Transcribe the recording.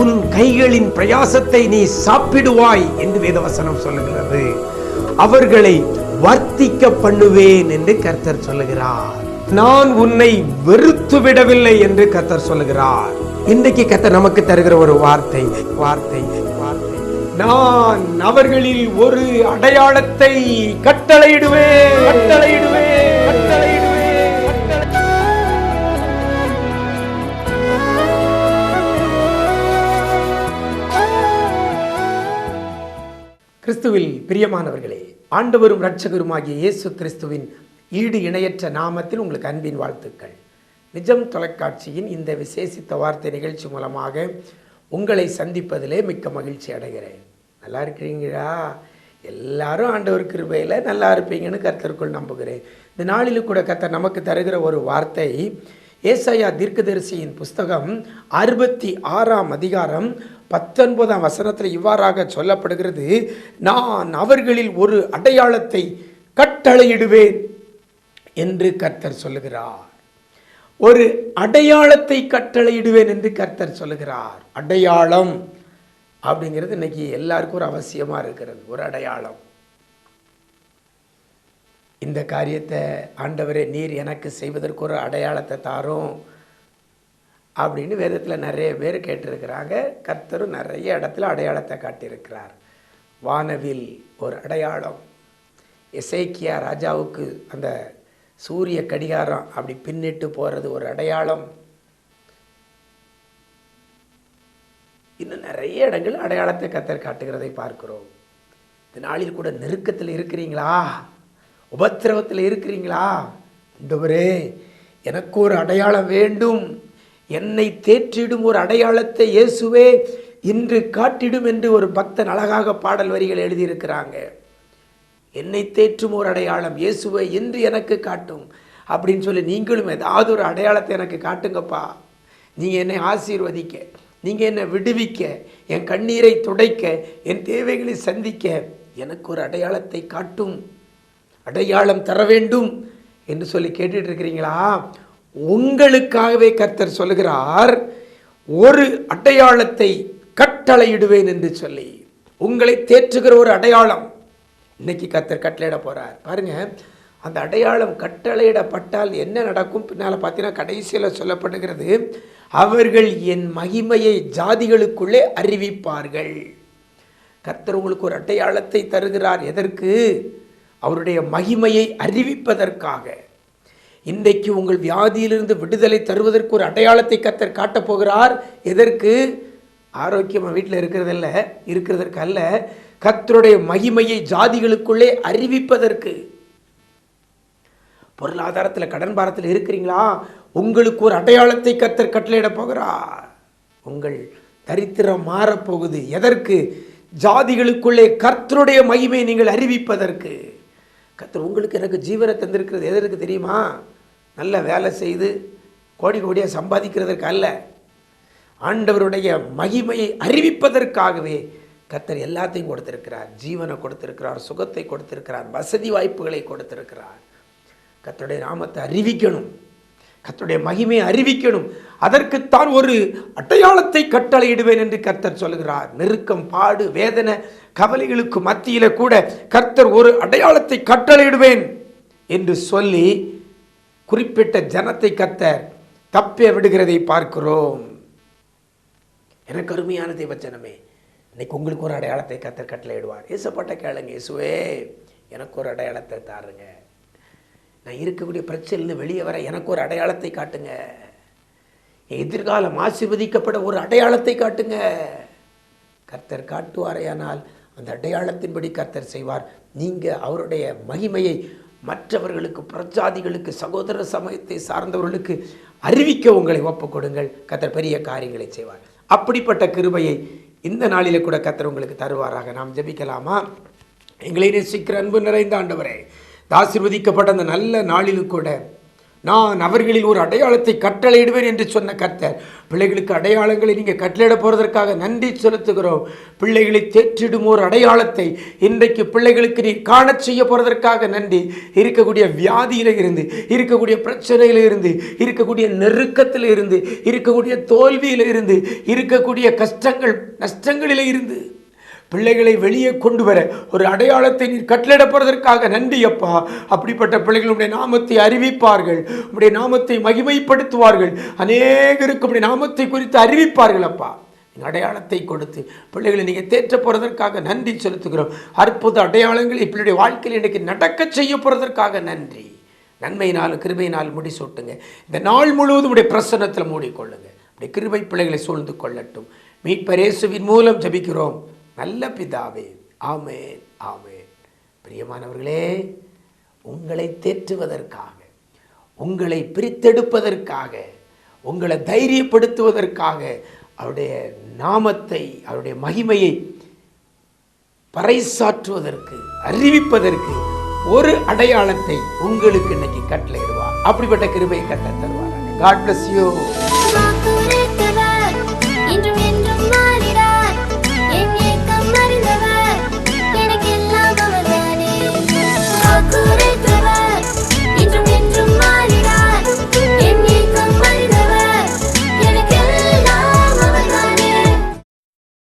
உன் கைகளின் பிரயாசத்தை நீ சாப்பிடுவாய் என்று வேதவசனம் சொல்லுகிறது. அவர்களை வர்த்திக்க பண்ணுவேன் என்று கர்த்தர் சொல்லுகிறார். நான் உன்னை வெறுத்து விடவில்லை என்று கர்த்தர் சொல்லுகிறார். இன்றைக்கு கர்த்தர் நமக்கு தருகிற ஒரு வார்த்தை வார்த்தை வார்த்தை. நான் அவர்களில் ஒரு அடையாளத்தை கட்டளையிடுவேன். கட்டளையிடுவேன். பிரியமானவர்களே ஆண்டவரும் இரட்சகருமாகிய இயேசு கிறிஸ்துவின் ஈடு இணையற்ற நாமத்தில் உங்களுக்கு அன்பின் வாழ்த்துக்கள். நிஜம் தொலைக்காட்சியின் இந்த விசேஷித்த வார்த்தை நிகழ்ச்சி மூலமாக உங்களை சந்திப்பதிலே மிக்க மகிழ்ச்சி அடைகிறேன். நல்லா இருக்கிறீங்களா? எல்லாரும் ஆண்டவர் கிருபையில் நல்லா இருப்பீங்கன்னு கர்த்தருக்குள் நம்புகிறேன். இந்த நாளிலும் கூட கர்த்தர் நமக்கு தருகிற ஒரு வார்த்தை ஏசையா தீர்க்கதரிசியின் புஸ்தகம் அறுபத்தி ஆறாம் அதிகாரம் பத்தொன்பதாம் வசனத்தில் இவ்வாறாக சொல்லப்படுகிறது. நான் அவர்களில் ஒரு அடையாளத்தை கட்டளையிடுவேன் என்று கர்த்தர் சொல்லுகிறார். ஒரு அடையாளத்தை கட்டளையிடுவேன் என்று கர்த்தர் சொல்லுகிறார். அடையாளம் அப்படிங்கிறது இன்னைக்கு எல்லாருக்கும் ஒரு அவசியமாக இருக்கிறது. ஒரு அடையாளம். இந்த காரியத்தை ஆண்டவரே நீர் எனக்கு செய்வதற்கு ஒரு அடையாளத்தை தாரும் அப்படின்னு வேதத்தில் நிறைய பேர் கேட்டிருக்கிறாங்க. கர்த்தரும் நிறைய இடத்துல அடையாளத்தை காட்டியிருக்கிறார். வானவில் ஒரு அடையாளம். எசேக்கியா ராஜாவுக்கு அந்த சூரிய கடிகாரம் அப்படி பின்னிட்டு போகிறது ஒரு அடையாளம். இன்னும் நிறைய இடங்கள் அடையாளத்தை கத்தர் காட்டுகிறதை பார்க்கிறோம். இந்த நாளில் கூட நெருக்கத்தில் இருக்கிறீங்களா? உபத்திரவத்தில் இருக்கிறீங்களா? ஆண்டவரே எனக்கு ஒரு அடையாளம் வேண்டும். என்னை தேற்றிடும் ஒரு அடையாளத்தை இயேசுவே இன்று காட்டிடும் என்று ஒரு பக்தன் அழகாக பாடல் வரிகள் எழுதியிருக்கிறாங்க. என்னை தேற்றும் ஒரு அடையாளம் இயேசுவை இன்று எனக்கு காட்டும் அப்படின்னு சொல்லி நீங்களும் ஏதாவது ஒரு அடையாளத்தை எனக்கு காட்டுங்கப்பா. நீங்கள் என்னை ஆசீர்வதிக்க நீங்கள் என்னை விடுவிக்க என் கண்ணீரை துடைக்க என் தேவைகளை சந்திக்க எனக்கு ஒரு அடையாளத்தை காட்டும். அடையாளம் தர வேண்டும் என்று சொல்லி கேட்டுட்டு இருக்கிறீங்களா உங்களுக்காகவே கர்த்தர் சொல்லுகிறார் ஒரு அடையாளத்தை கட்டளையிடுவேன் என்று சொல்லி. உங்களை தேற்றுகிற ஒரு அடையாளம். இன்னைக்கு கர்த்தர் கட்டளையிட போறார். பாருங்க அந்த அடையாளம் கட்டளையிடப்பட்டால் என்ன நடக்கும்? பின்னால் பார்த்தீங்கன்னா கடைசியில் சொல்லப்படுகிறது அவர்கள் என் மகிமையை ஜாதிகளுக்குள்ளே அறிவிப்பார்கள். கர்த்தர் உங்களுக்கு ஒரு அடையாளத்தை தருகிறார். எதற்கு? அவருடைய மகிமையை அறிவிப்பதற்காக. இன்றைக்கு உங்கள் வியாதியிலிருந்து விடுதலை தருவதற்கு ஒரு அடையாளத்தை கத்தர் காட்டப் போகிறார். எதற்கு? ஆரோக்கியமாக வீட்டில் இருக்கிறதல்ல இருக்கிறதற்கு அல்ல. கத்தருடைய மகிமையை ஜாதிகளுக்குள்ளே அறிவிப்பதற்கு. பொருளாதாரத்தில் கடன் பாரத்தில் இருக்கிறீங்களா? உங்களுக்கு ஒரு அடையாளத்தை கத்தர் கட்டளையிட போகிறார். உங்கள் தரித்திரம் மாறப்போகுது. எதற்கு? ஜாதிகளுக்குள்ளே கர்த்தருடைய மகிமை நீங்கள் அறிவிப்பதற்கு. கத்தர் உங்களுக்கு எனக்கு ஜீவனை தந்திருக்கிறது. எதற்கு தெரியுமா? நல்ல வேலை செய்து கோடி கோடியாக சம்பாதிக்கிறதற்கு அல்ல. ஆண்டவருடைய மகிமையை அறிவிப்பதற்காகவே கத்தர் எல்லாத்தையும் கொடுத்திருக்கிறார். ஜீவனை கொடுத்திருக்கிறார் சுகத்தை கொடுத்திருக்கிறார் வசதி வாய்ப்புகளை கொடுத்திருக்கிறார். கத்தருடைய நாமத்தை அறிவிக்கணும். கர்த்தருடைய மகிமையை அறிவிக்கணும். அதற்குத்தான் ஒரு அடையாளத்தை கட்டளையிடுவேன் என்று கர்த்தர் சொல்கிறார் நெருக்கம் பாடு வேதனை கவலைகளுக்கு மத்தியில கூட கர்த்தர் ஒரு அடையாளத்தை கட்டளையிடுவேன் என்று சொல்லி குறிப்பிட்ட ஜனத்தை கர்த்தர் தப்பி விடுகிறதை பார்க்கிறோம். எனக்கு அருமையான வச்சனமே இன்னைக்கு உங்களுக்கு ஒரு அடையாளத்தை கத்தர் கட்டளையிடுவார். ஏசப்பட்ட கேளுங்க இயேசுவே எனக்கு ஒரு அடையாளத்தை தாருங்க. நான் இருக்கக்கூடிய பிரச்சனையிலிருந்து வெளியே வர எனக்கு ஒரு அடையாளத்தை காட்டுங்க. எதிர்காலம் ஆசிர்வதிக்கப்பட ஒரு அடையாளத்தை காட்டுங்க. கர்த்தர் காட்டுவாரையானால் அந்த அடையாளத்தின்படி கர்த்தர் செய்வார். நீங்கள் அவருடைய மகிமையை மற்றவர்களுக்கு பிரஜாதிகளுக்கு சகோதர சமயத்தை சார்ந்தவர்களுக்கு அறிவிக்க உங்களை ஒப்புக்கொடுங்கள் கர்த்தர் பெரிய காரியங்களை செய்வார். அப்படிப்பட்ட கிருபையை இந்த நாளில் கூட கர்த்தர் உங்களுக்கு தருவாராக. நாம் ஜெபிக்கலாமா? எங்களை நேசிக்கிற அன்பு நிறைந்த ஆண்டவரே ஆசிர்வதிக்கப்பட்ட அந்த நல்ல நாளிலும் கூட நான் அவர்களில் ஒரு அடையாளத்தை கட்டளையிடுவேன் என்று சொன்ன கர்த்தர் பிள்ளைகளுக்கு அடையாளங்களை நீங்கள் கட்டளையிட போகிறதற்காக நன்றி செலுத்துகிறோம். பிள்ளைகளை தேற்றிடும் ஒரு அடையாளத்தை இன்றைக்கு பிள்ளைகளுக்கு நீ காண செய்ய போகிறதற்காக நன்றி. இருக்கக்கூடிய வியாதியில இருந்து இருக்கக்கூடிய பிரச்சனையில இருந்து இருக்கக்கூடிய நெருக்கத்தில் இருந்து இருக்கக்கூடிய தோல்வியில இருந்து இருக்கக்கூடிய கஷ்டங்கள் நஷ்டங்களில இருந்து பிள்ளைகளை வெளியே கொண்டு வர ஒரு அடையாளத்தை நீர் கட்டளிடப்படுவதற்காக நன்றி அப்பா. அப்படிப்பட்ட பிள்ளைகள் உடைய நாமத்தை அறிவிப்பார்கள் உடைய நாமத்தை மகிமைப்படுத்துவார்கள். அநேகருக்கு உடைய நாமத்தை குறித்து அறிவிப்பார்கள் அப்பா. அடையாளத்தை கொடுத்து பிள்ளைகளை நீங்கள் தேற்ற போகிறதற்காக நன்றி செலுத்துகிறோம். அற்புத அடையாளங்களை பிள்ளைடைய வாழ்க்கையில் இன்றைக்கு நடக்க செய்ய போகிறதற்காக நன்றி. நன்மையினால் கிருபையினால் முடிசூட்டுங்க இந்த நாள் முழுவதும் உடைய பிரசன்னத்தில் மூடிக்கொள்ளுங்க. அப்படி கிருபை பிள்ளைகளை சூழ்ந்து கொள்ளட்டும். மீட்பரேசுவின் மூலம் ஜபிக்கிறோம். நல்ல பிதாவே. ஆமேன் ஆமேன். பிரியமானவர்களே உங்களை தேற்றுவதற்காக உங்களை பிரித்தெடுப்பதற்காக உங்களை தைரியப்படுத்துவதற்காக அவருடைய நாமத்தை அவருடைய மகிமையை பறைசாற்றுவதற்கு அறிவிப்பதற்கு ஒரு அடையாளத்தை உங்களுக்கு இன்னைக்கு கட்டளையிடுவார். அப்படிப்பட்ட கிருபையை கட்ட தருவார் காட் bless